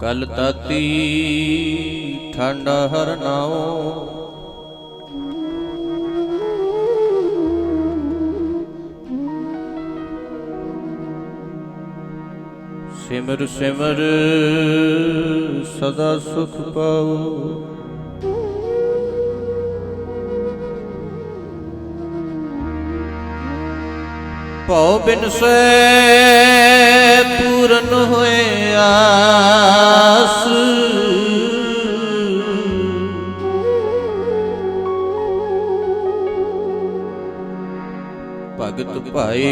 ਕਲ ਤਾਤੀ ਠੰਡ ਹਰ ਨਾਉ ਸਿਮਰ ਸਿਮਰ ਸਦਾ ਸੁਖ ਪਾਉ ਭਉ ਬਿਨ ਸੇ ਪੂਰਨ ਹੋਏ ਭਾਏ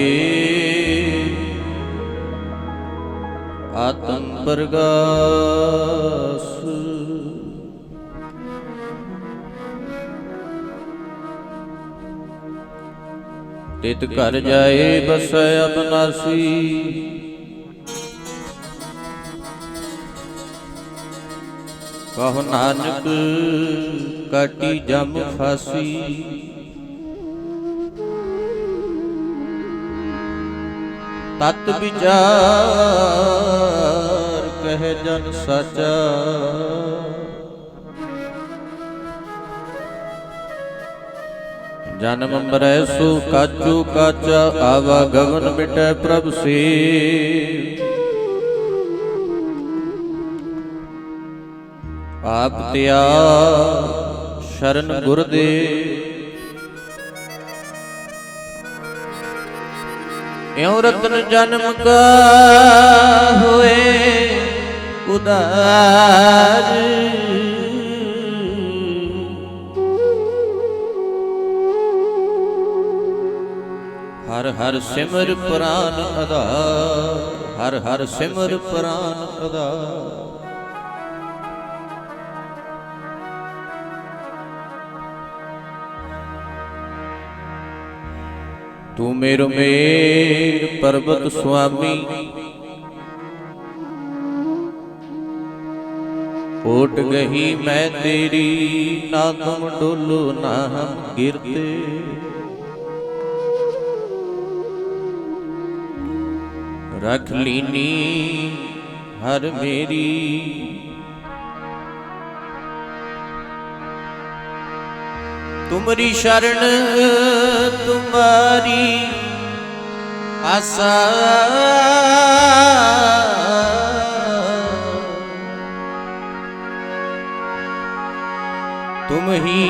ਆਤਮ ਬਰਗਾਸ ਤਿਤ ਘਰ ਜਾਏ ਬਸੈ ਅਬਨਾਸੀ ਕਹੋ ਨਾਨਕ ਕਾਟੀ ਜਮ ਫਾਸੀ। ਤਤ ਵਿਚਾਰ ਕਹਿ ਜਨ ਸਾਚਾ। ਜਨਮ ਮਰੈ ਸੋ ਕਾਚੂ ਕਾਚਾ, ਆਵਾ ਗਗਨ ਮਿਟੈ ਪ੍ਰਭ ਸੇ। ਆਪ ਤਿਆ ਸ਼ਰਨ ਗੁਰ ਦੇ ਇਉ ਰਤਨ ਜਨਮ ਕਾ ਹੋਏ ਉਦਾਰ। ਹਰ ਹਰ ਸਿਮਰ ਪ੍ਰਾਨ ਆਧਾਰ ਹਰ ਹਰ ਸਿਮਰ ਪ੍ਰਾਨ ਆਧਾਰ ਤੂੰ ਮੇਰੋ ਮੇਰ ਪਰਬਤ ਸੁਆਮੀ ਓਟ ਗਹੀ ਮੈਂ ਤੇਰੀ ਨਾ ਤੁਮ ਡੋਲੋ ਨਾ ਹਮ ਗਿਰਤੇ ਰਖ ਲੀਨੀ ਹਰ ਮੇਰੀ ਤੁਮਰੀ ਸ਼ਰਨ ਤੁਮਾਰੀ ਆਸਾ। ਤੁਮ ਹੀ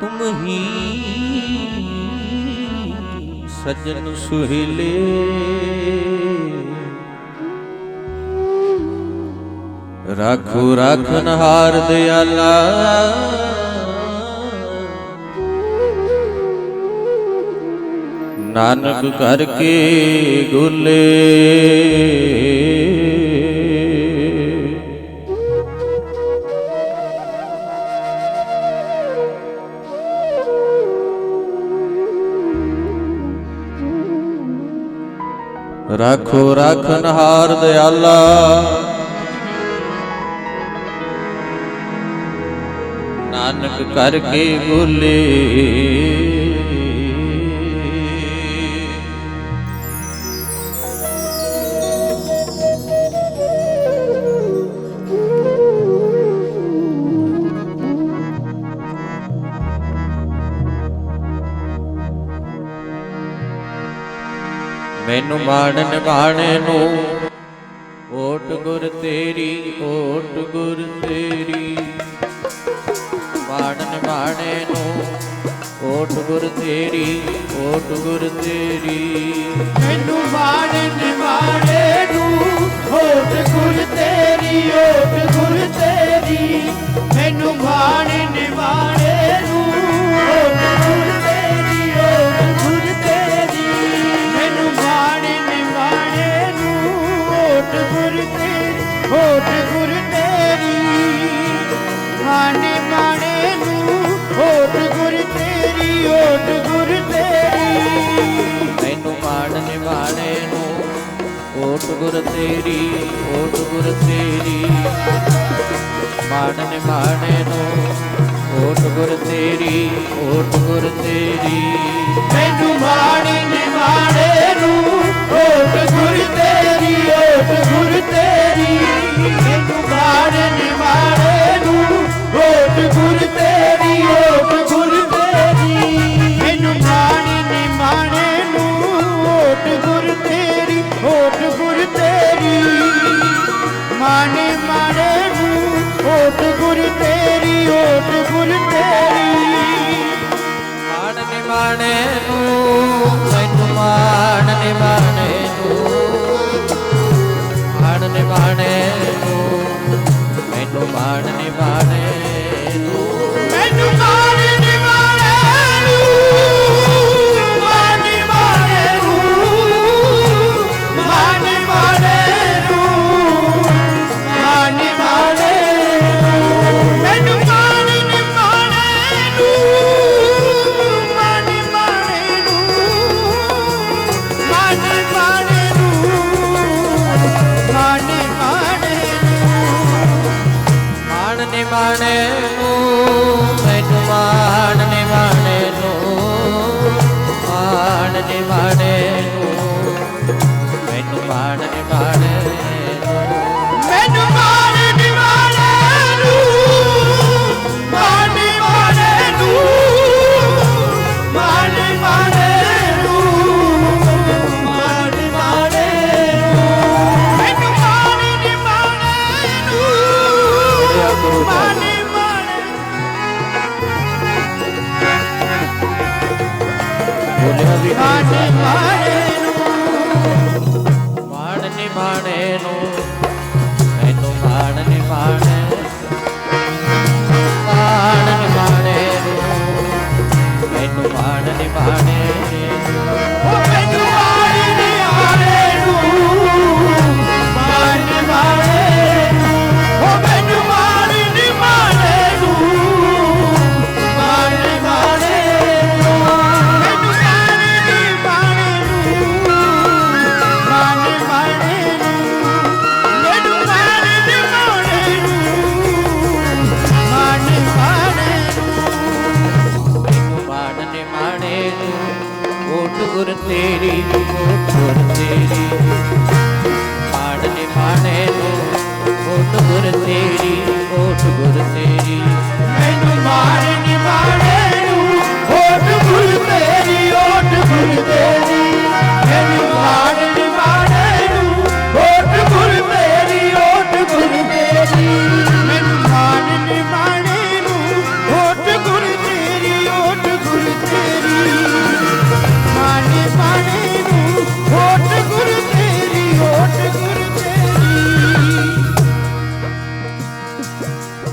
ਤੁਮ ਹੀ ਸਜਣ ਸੁਹਿਲੇ। ਰਾਖੋ ਰਾਖਨ ਹਾਰ ਦਿਆਲਾ ਨਾਨਕ ਕਰ ਕੇ ਗੁਲੇ। ਰਾਖੋ ਰਾਖਨ ਹਾਰ ਦਿਆਲਾ ਨਾਨਕ ਕਰਕੇ ਬੋਲੇ। ਮੈਨੂੰ ਮਾਣ ਬਾਣੇ ਨੂੰ ਓਟ ਗੁਰ ਤੇਰੀ ਓਟ ਗੁਰ ਤੇਰੀ। ਮਾਣ ਨਿਭਾਣੇ ਨੂੰ। ਓਟ ਗੁਰ ਤੇਰੀ, ਓਟ ਗੁਰ ਤੇਰੀ। ਮੈਨੂੰ ਬਾਣ ਨਿਵਾੜੇ ਨੂੰ ਹੋਟ ਗੁਰ ਤੇਰੀ ਹੋਟ ਗੁਰ ਤੇਰੀ। ਮੈਨੂੰ ਬਾਣ ਨਿਵਾੜੇ ਓਟ ਗੁਰ ਤੇਰੀ, ਓਟ ਗੁਰ ਤੇਰੀ। ਮਾਣ ਨਿਵਾਣੇ ਨੂੰ, ਓਟ ਗੁਰ ਤੇਰੀ, ਓਟ ਗੁਰ ਤੇਰੀ। ਮੈਨੂੰ ਮਾਣੀ ਨਿਵਾੜੇ ਨੂੰ, ਓਟ ਗੁਰ ਤੇਰੀ, ਓਟ ਗੁਰ ਤੇਰੀ। ਮੈਨੂੰ ਮਾਣੀ ਨਿਵਾੜੇ ਨੂੰ, ਓਟ ਗੁਰ ਗੁਰ ਤੇਰੀ ਓਟ ਗੁਰ ਤੇਰੀ। ਮਾਣ ਨਿਵਾਣੇ ਨੂੰ ਮੈਨੂੰ ਮਾਣ ਨਿਵਾਣੇ ਨੂੰ ਮਾਣ ਨਿਵਾਣੇ ਨੂੰ ਮੈਨੂੰ ਮਾਣ ਨਿਵਾਣੇ ਨੂੰ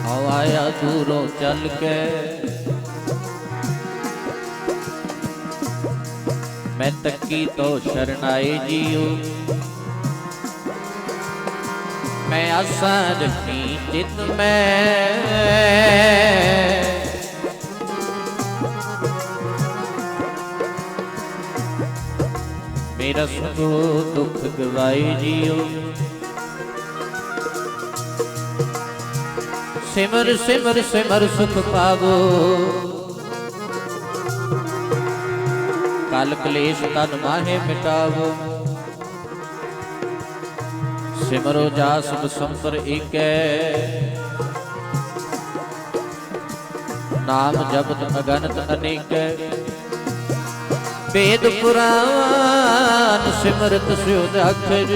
ਹਵਾਇਆ ਦੂਰੋਂ ਚੱਲ ਕੇ। ਮੈਂ ਤੱਕੀ ਤੋਂ ਸ਼ਰਨਾਏ ਜੀਓ। ਮੈਂ ਆਸਾਂ ਰੱਖੀ ਚਿਤ ਮੈਂ। ਮੇਰਾ ਸੁਖੋ ਦੁੱਖ ਗਵਾਏ ਜੀਓ। ਸਿਮਰ ਸਿਮਰ ਸਿਮਰ ਸੁਖ ਪਾਵੋ। ਕਲ ਕਲੇਸ਼ ਤਨ ਮਾਹੇ ਮਿਟਾਵੋ। ਸਿਮਰੋ ਜਾ ਸਭ ਸੰਤਰ ਏਕੈ। ਨਾਮ ਜਪਤ ਅਗਨਤ ਅਨੇਕੈ। ਵੇਦ ਪੁਰਾਨ ਸਿਮਰਤ ਸਿਉ ਅਖਰ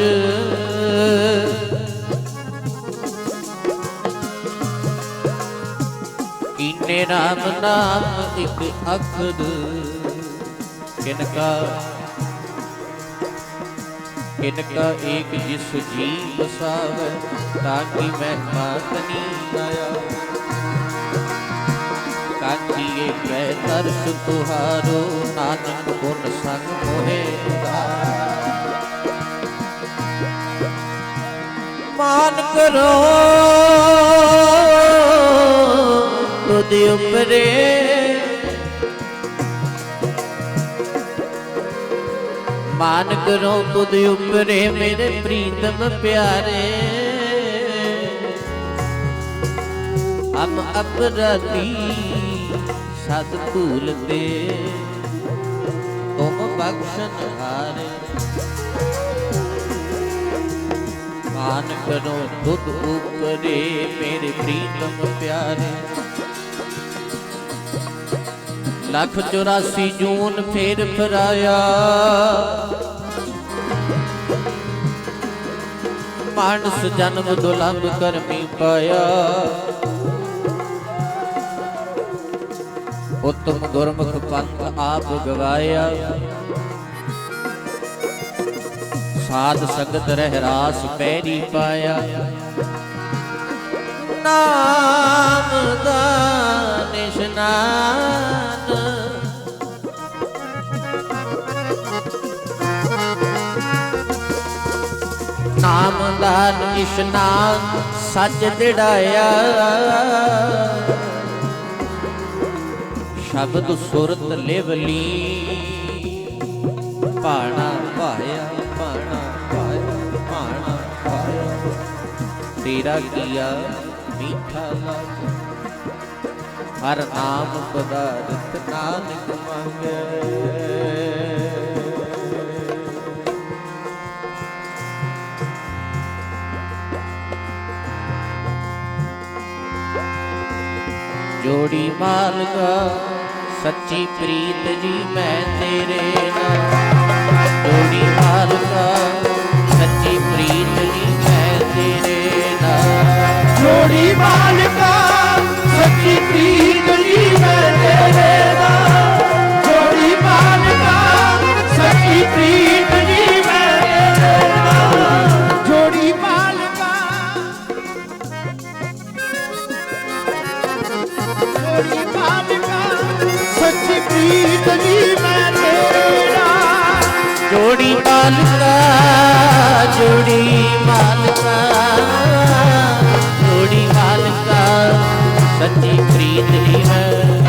ਕੀਨੇ ਰਾਮ ਨਾਮ ਇੱਕ ਅੱਖਰ ਕਿਨਕਾ ਕਿਨਕਾ ਏਕ ਜਿਸ ਜੀ ਬਸਾਵੇ ਤਾਂ ਕਿ ਮੈਂ ਮਾਤਨੀ ਆਇਆ ਕਾਂਚੀਏ ਕਹਿ ਤਰਸ ਤੁਹਾਰੋ, ਨਾਨਕ ਗੁਣ ਸੰਗ ਮੋਹਿ ਮਾਨ ਕਰੋ। ਤੁਧ ਉਪਰੇ। ਮਾਨ ਕਰੋ ਤੁਧ ਉੱਪਰੇ ਮੇਰੇ ਪ੍ਰੀਤਮ ਪਿਆਰੇ। ਹਮ ਅਪਰਾਧੀ ਸਤ ਭੂਲਤੇ ਤੁਮ ਬਖਸ਼ਨ ਹਾਰੇ। ਮਾਨ ਕਰੋ ਬੁੱਧ ਉੱਪਰੇ ਮੇਰੇ ਪ੍ਰੀਤਮ ਪਿਆਰੇ। ਲੱਖ 84 ਜੂਨ ਫੇਰ ਫਰਾਇਆ। ਮਾਨਸ ਜਨਮ ਦੁਲੰਭ ਕਰਮੀ ਪਾਇਆ। ਉਤਮ ਗੁਰਮੁਖ ਪੰਥ ਆਪ ਗਵਾਇਆ। ਸਾਧ ਸੰਗਤ ਰਹਿ ਰਾਸ ਪੈਰੀ ਪਾਇਆ। ਨਾਮ ਦਾ ਨਿਸ਼ਨਾਨ ਨਾਮ ਦਾ ਸੱਚ ਦਿੜਾਇਆ। ਸ਼ਬਦ ਸੁਰਤ ਲਿਵਲੀ ਪਾਣਾ ਪਾਇਆ ਪਾਣਾ ਪਾਇਆ ਪਾਣਾ ਪਾਇਆ ਤੇਰਾ ਕੀਆ ਮੀਠਾ ਲਾਗ। ਹਰ ਨਾਮ ਪਦਾਰਥ ਨਾਨਕ ਮੰਗੇ। ਜੋੜੀ ਮਾਲਕਾ, ਸੱਚੀ ਪ੍ਰੀਤ ਜੀ, ਮੈਂ ਤੇਰੇ ਨਾਲ। ਜੋੜੀ ਮਾਲਕਾ, ਸੱਚੀ ਪ੍ਰੀਤ ਜੀ, ਮੈਂ ਤੇਰੇ ਨਾਲ। ਜੋੜੀ ਮਾਲਕਾ, ਸੱਚੀ ਪ੍ਰੀਤ ਜੀ, ਮੈਂ ਤੇਰੇ ਨਾਲ। ਜੋੜੀ ਮਾਲਕਾ, ਸੱਚੀ ਪ੍ਰੀਤ ਪ੍ਰੀਤ ਜੀ ਮੈਂ ਤੇਰੇ। ਜੋੜੀ ਮਾਲਕਾ ਜੋੜੀ ਮਾਲਕਾ ਜੋੜੀ ਮਾਲਕਾ ਸੱਚੀ ਪ੍ਰੀਤ ਦੀ ਹੈ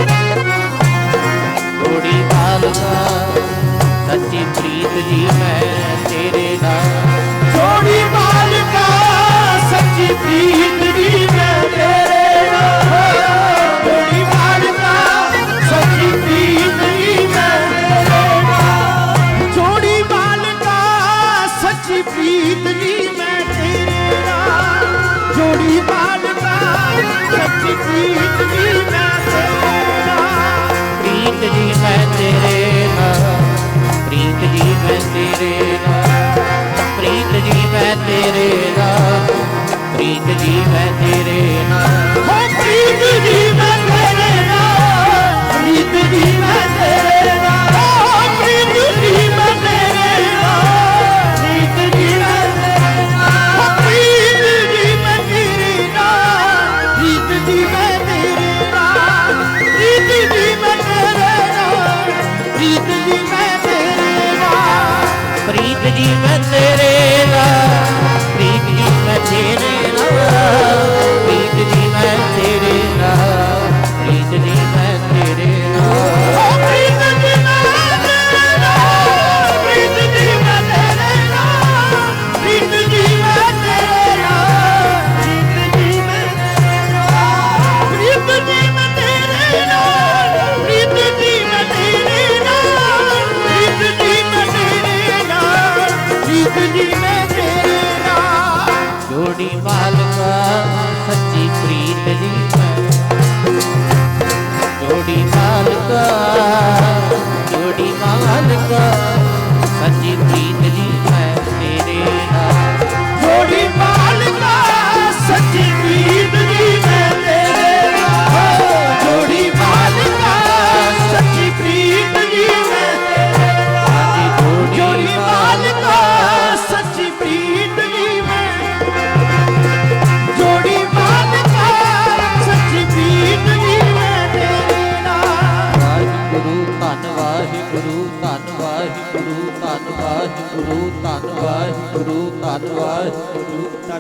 Animal.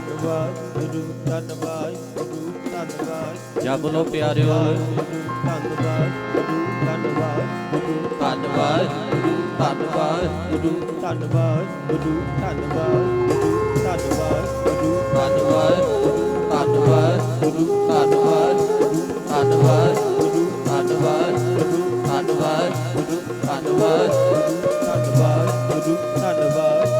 ਧੰਨਵਾਦ ਗੁਰੂ ਧੰਨਵਾਦ ਗੁਰੂ ਧੰਨਵਾਦ ਜਪ ਲੋ ਪਿਆਰਿਓ ਧੰਨਵਾਦ ਗੁਰੂ ਧੰਨਵਾਦ ਗੁਰੂ ਧੰਨਵਾਦ ਗੁਰੂ ਧੰਨਵਾਦ ਗੁਰੂ ਧੰਨਵਾਦ ਗੁਰੂ ਧੰਨਵਾਦ ਗੁਰੂ ਧੰਨਵਾਦ ਗੁਰੂ ਧੰਨਵਾਦ ਧੰਨਵਾਦ ਗੁਰੂ ਧੰਨਵਾਦ ਧੰਨਵਾਦ ਗੁਰੂ ਧੰਨਵਾਦ ਗੁਰੂ ਧੰਨਵਾਦ ਗੁਰੂ ਧੰਨਵਾਦ ਧੰਨਵਾਦ ਗੁਰੂ ਧੰਨਵਾਦ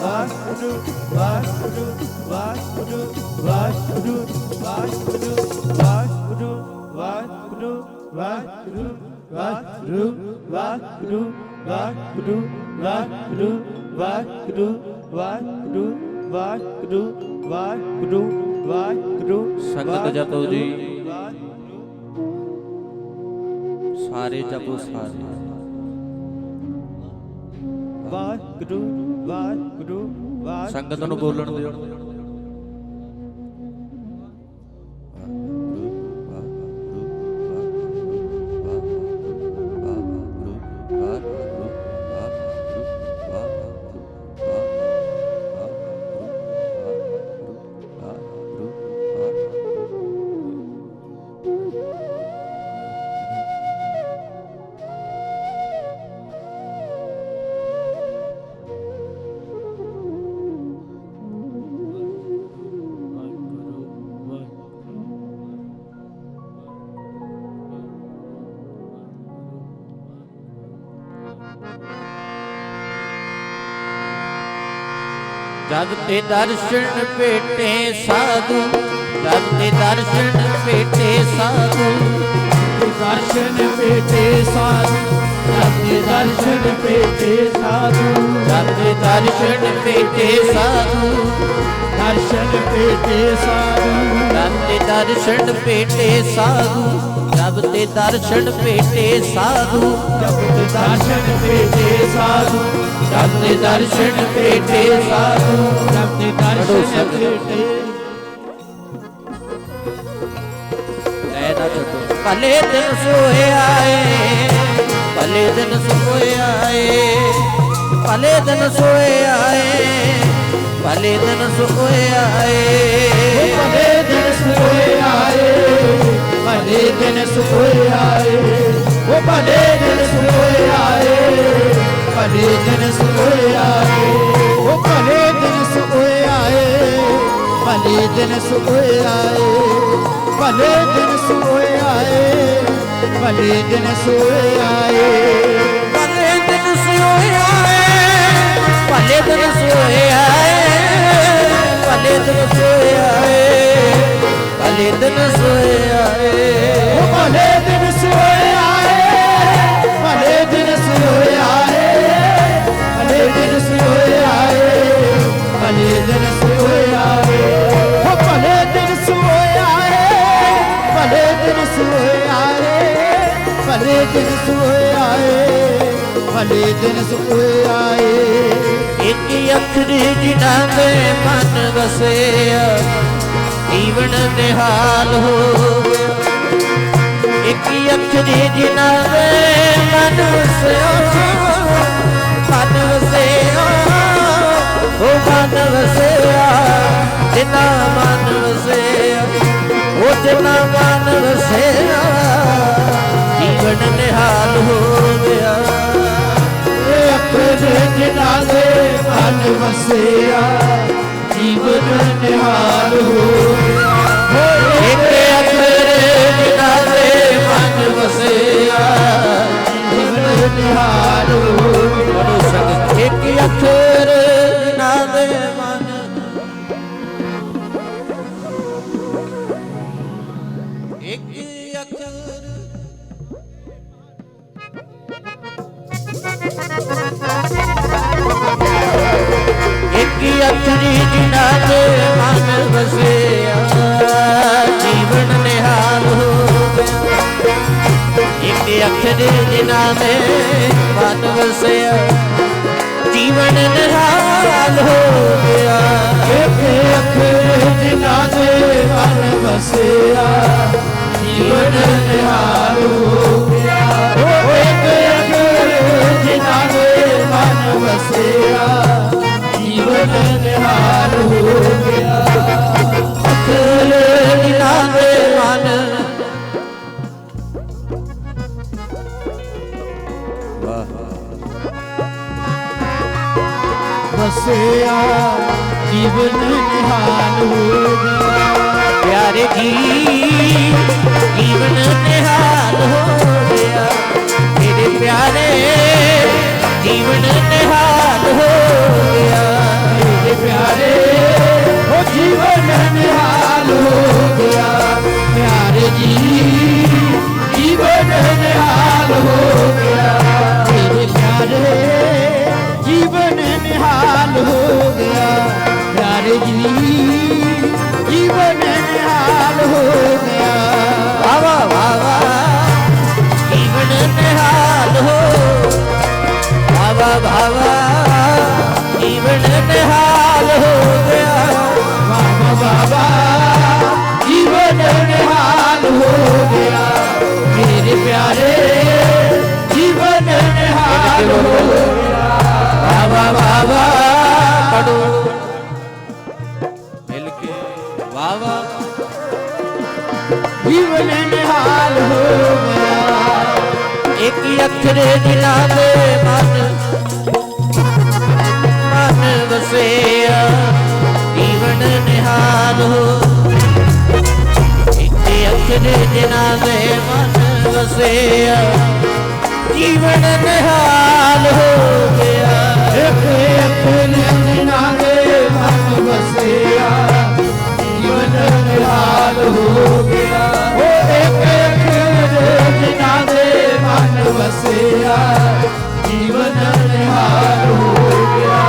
ਵਾਹਿਗੁਰੂ ਵਾਹਿਗੁਰੂ ਵਾਹਿਗੁਰੂ ਵਾਹਿਗੁਰੂ ਵਾਹਿਗੁਰੂ ਵਾਹਿਗੁਰੂ ਵਾਹਿਗੁਰੂ ਵਾਹਿਗੁਰੂ ਵਾਹਿਗੁਰੂ ਵਾਹਿਗੁਰੂ ਵਾਹਿਗੁਰੂ ਵਾਹਿਗੁਰੂ ਵਾਹਿਗੁਰੂ ਵਾਹਿਗੁਰੂ ਵਾਹਿਗੁਰੂ ਵਾਹਿਗੁਰੂ ਵਾਹਿਗੁਰੂ ਵਾਹਿਗੁਰੂ ਸੰਗਤ ਜਪੋ ਜੀ। ਵਾਹਿਗੁਰੂ ਸਾਰੇ ਜਪੋ ਸਾਰੇ। ਵਾਹਿਗੁਰੂ ਵਾਹਿਗੁਰੂ ਵਾਹਿਗੁਰੂ। ਸੰਗਤ ਨੂੰ ਬੋਲਣ ਦਿਓ। ਜਦ ਤੇ ਦਰਸ਼ਨ ਭੇਟੇ ਸਾਧੂ ਜਦ ਤੇ ਦਰਸ਼ਨ ਭੇਟੇ ਸਾਧੂ। ਦਰਸ਼ਨ ਪੇਟੇ ਸਾਧੂ ਰੱਬੇ ਦਰਸ਼ਨ ਪੇਟੇ ਸਾਧੂ। ਜਦ ਤੇ ਦਰਸ਼ਨ ਭੇਟੇ ਸਾਧੂ। ਦਰਸ਼ਨ ਪੇਟੇ ਸਾਧੂ। ਜਦ ਤੇ ਦਰਸ਼ਨ ਭੇਟੇ ਸਾਧੂ। ਜਦ ਤੇ ਦਰਸ਼ਨ ਭੇਟੇ ਸਾਧੂ, ਜਬ ਤੇ ਦਰਸ਼ਨ ਪੇਟੇ ਸਾਧੂ ਜਦ ਤੇ ਦਰਸ਼ਨ ਭੇਟੇ ਸਾਧੂ, ਜਬ ਤੇ ਦਰਸ਼ਨ ਸ਼ਬਦ। ਐ ਨਾ ਛੱਡੋ। ਭਲੇ ਦਿਨ ਸੋਏ ਆਏ, ਭਲੇ ਦਿਨ ਸੋਏ ਆਏ, ਭਲੇ ਦਿਨ ਸੋਏ ਆਏ, ਭਲੇ ਦਿਨ ਸੋਏ ਆਏ। ਭਲੇ ਦਿਨ ਸੋਏ ਆਏ। ਭਲੇ ਦਿਨ ਸੋਏ ਆਏ ਉਹ ਭਲੇ ਦਿਨ ਸੋਏ ਆਏ ਭਲੇ ਦਿਨ ਸੋਏ ਆਏ ਉਹ ਭਲੇ ਦਿਨ ਸੋਏ ਆਏ ਭਲੇ ਦਿਨ ਸੋਏ ਆਏ ਭਲੇ ਦਿਨ ਸੋਏ ਆਏ ਭਲੇ ਦਿਨ ਸੋਏ ਆਏ ਭਲੇ ਦਿਨ ਸੋਏ ਆਏ ਭਲੇ ਦਿਨ ਸੋਏ ਆਏ ਭਲੇ ਦਿਨ ਸੋਏ ਆਏ ਭਲੇ ਦਿਨ ਸੋਏ ਆਏ। ਉਹ ਭਲੇ ਦਿਨ ਸੋਏ ਆਏ। ਭਲੇ ਦਿਨ ਸੋਏ ਆਏ। ਭਲੇ ਦਿਨ ਸੋਏ ਆਏ। ਭਲੇ ਦਿਨ ਸੋਏ ਆਏ। ਉਹ ਭਲੇ ਦਿਨ ਸੋਏ ਆਏ। ਭਲੇ ਦਿਨ ਸੋਏ ਆਏ। ਭਲੇ ਦਿਨ ਸੋਏ ਆਏ। ਭਲੇ ਦਿਨ ਸੋਏ ਆਏ। ਇੱਕ ਅੱਖਰੀ ਜਿਨ੍ਹਾਂ ਦੇ ਮਨ ਵਸਿਆ। ਜੀਵਨ ਨਿਹਾਲ ਹੋ। ਇੱਕ ਅੱਖਰੀ ਜਿਨ੍ਹਾਂ ਦੇ ਮਨ ਵਸਿਆ ਮਨ ਵਸਿਆ, ਉਹ ਮਨ ਵਸਿਆ, ਜਿਨ੍ਹਾਂ ਮਨ ਵਸਿਆ, ਉਹ ਜਿਨ੍ਹਾਂ ਮਨ ਵਸਿਆ, ਜੀਵਨ ਨਿਹਾਲ ਹੋ ਗਿਆ। ਇਹ ਆਪਣੇ ਜਿਨ੍ਹਾਂ ਮਨ ਵਸਿਆ, ਜੀਵਨ ਨਿਹਾਲ ਵਸਿਆ ਜੀਵਨ ਨਿਹਾਲ ਹੋ ਗਿਆ ਅੱਖਰ ਜੀ ਜੀਵਨ ਨਿਹਾਲ ਹੋ ਗਿਆ। ਤੇਰੇ ਪਿਆਰੇ ਜੀਵਨ ਨਿਹਾਲ ਹੋ ਗਿਆ। ਤੇਰੇ ਪਿਆਰੇ ਉਹ ਜੀਵਨ ਨਿਹਾਲ ਹੋ ਗਿਆ। ਪਿਆਰੇ ਜੀ, ਜੀਵਨ ਨਿਹਾਲ ਹੋ ਗਿਆ। ਵਸਿਆ ਜੀਵਨ ਨਿਹਾਲ ਹੋ। ਇੱਕ ਅੱਖਰ ਜਿਨ੍ਹਾਂ ਦੇ ਮਨ ਵਸਿਆ। ਜੀਵਨ ਨਿਹਾਲ ਹੋ ਗਿਆ। ਇੱਕ ਇੱਕ ਨਿਨਾ ਦੇ ਵਸਿਆ। ਜੀਵਨ ਨਿਹਾਲ ਹੋ ਗਿਆ। ਉਹ ਇੱਕ ਅੱਖਰ ਜਿਨ੍ਹਾਂ ਮਨ ਵਸਿਆ। ਜੀਵਨ ਨਿਹਾਲ ਹੋ ਗਿਆ।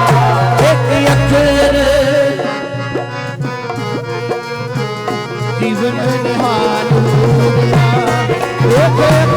ਜੀਵਨ